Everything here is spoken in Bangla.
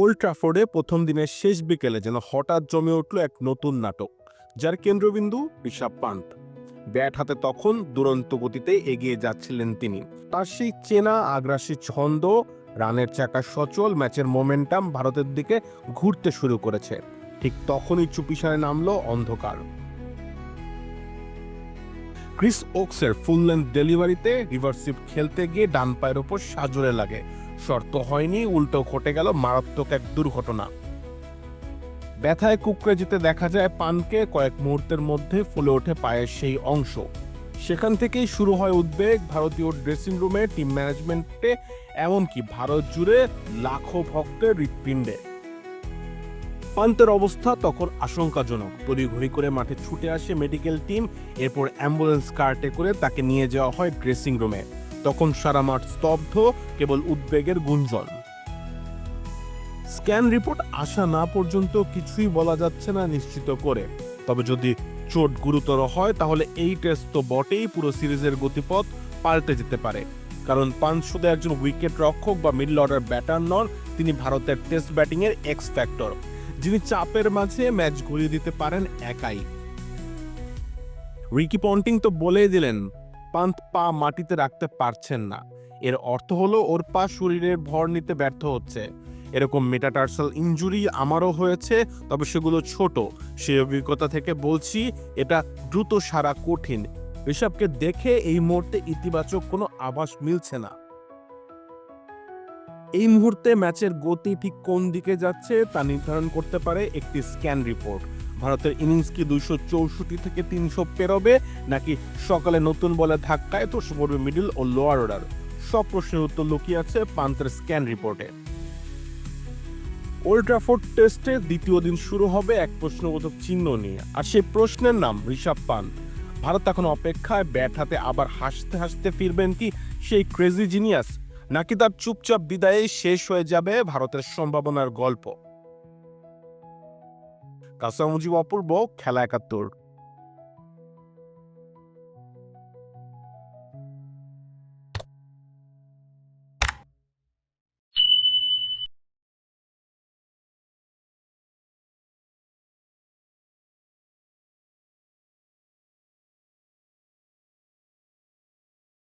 ওল্ড ট্রাফোর্ডে প্রথম দিনের শেষ বিকেলে যেন হঠাৎ জমে উঠল এক নতুন নাটক, যার কেন্দ্রবিন্দু ঋষভ পান্ত। ব্যাট হাতে তখন দুরন্ত গতিতে এগিয়ে যাচ্ছিলেন তিনি। তার সেই চেনা, আগ্রাসী ছন্দ, রানের চাকা সচল, ম্যাচের মোমেন্টাম ভারতের দিকে ঘুরতে শুরু করেছে। ঠিক তখনই চুপিসারে নামলো অন্ধকার। ক্রিস ওক্সের ফুল লেন্থ ডেলিভারিতে রিভার্সিভ খেলতে গিয়ে ডান পায়ের ওপর সাজরে লাগে। শর্ত হয়নি, উল্টো ঘটে গেল মারাত্মক এক দুর্ঘটনা। ব্যথায় কুকড়ে যেতে দেখা যায় পানকে কয়েক মুহূর্তের মধ্যে ফুলে ওঠে পায়ের সেই অংশ। সেখান থেকেই শুরু হয় উদ্বেগ। ভারতীয় ড্রেসিং রুমে টিম ম্যানেজমেন্টে, এমনকি ভারত জুড়ে লাখো ভক্তের হৃৎপিণ্ডে। পান্তের অবস্থা তখন আশঙ্কাজনক। তড়িঘড়ি করে মাঠে ছুটে আসে মেডিকেল টিম, এরপর অ্যাম্বুলেন্স কার্টে করে তাকে নিয়ে যাওয়া হয় ড্রেসিং রুমে। তখন সারা মাঠ স্তব্ধ, কেবল উদ্বেগের গুঞ্জন। স্ক্যান রিপোর্ট আসা না পর্যন্ত কিছুই বলা যাচ্ছে না নিশ্চিত করে। তবে যদি চোট গুরুতর হয়, তাহলে এই টেস্ট তো বটেই পুরো সিরিজের গতিপথ পাল্টে যেতে পারে। কারণ পাঁচ শুধু একজন উইকেট রক্ষক বা মিডল অর্ডার ব্যাটার নন, তিনি ভারতের টেস্ট ব্যাটিংয়ের এক্স ফ্যাক্টর যিনি চাপের মাঝে ম্যাচ ঘুরিয়ে দিতে পারেন একাই। রিকি পন্টিং তো বলেই দিলেন পান্ত পা মাটিতে রাখতে পারছেন না। এর অর্থ হলো ওর পা শরীরের ভর নিতে ব্যর্থ হচ্ছে। এরকম মেটাটার্সাল ইনজুরি আমারও হয়েছে, তবে সেগুলো ছোট। সেই অভিজ্ঞতা থেকে বলছি, এটা দ্রুত সারা কঠিন। ঋষভকে দেখে এই মুহূর্তে ইতিবাচক কোনো আভাস মিলছে না। এই মুহূর্তে ম্যাচের গতি ঠিক কোন দিকে যাচ্ছে তা নির্ধারণ করতে পারে একটি স্ক্যান রিপোর্ট। ভারতের ইনিংস কি দুইশো চৌষট্টি থেকে তিনশো পেরোবে? নাকি সকালে নতুন বলে ধাক্কায় তো পড়বে মিডল ও লোয়ার অর্ডার সব প্রশ্নের উত্তর লুকিয়ে আছে পান্তের স্ক্যান রিপোর্টে ওল্ড ট্রাফোর্ড টেস্টে দ্বিতীয় দিন শুরু হবে এক প্রশ্নবোধক চিহ্ন নিয়ে। আর সেই প্রশ্নের নাম, ঋষভ পান্ত। ভারত এখন অপেক্ষায় ব্যাট হাতে আবার হাসতে হাসতে ফিরবেন কি সেই ক্রেজি জিনিয়াস নাকি তার চুপচাপ বিদায়ে শেষ হয়ে যাবে ভারতের সম্ভাবনার গল্প? কাসামুজিব অপূর্ব খেলা একাত্তর।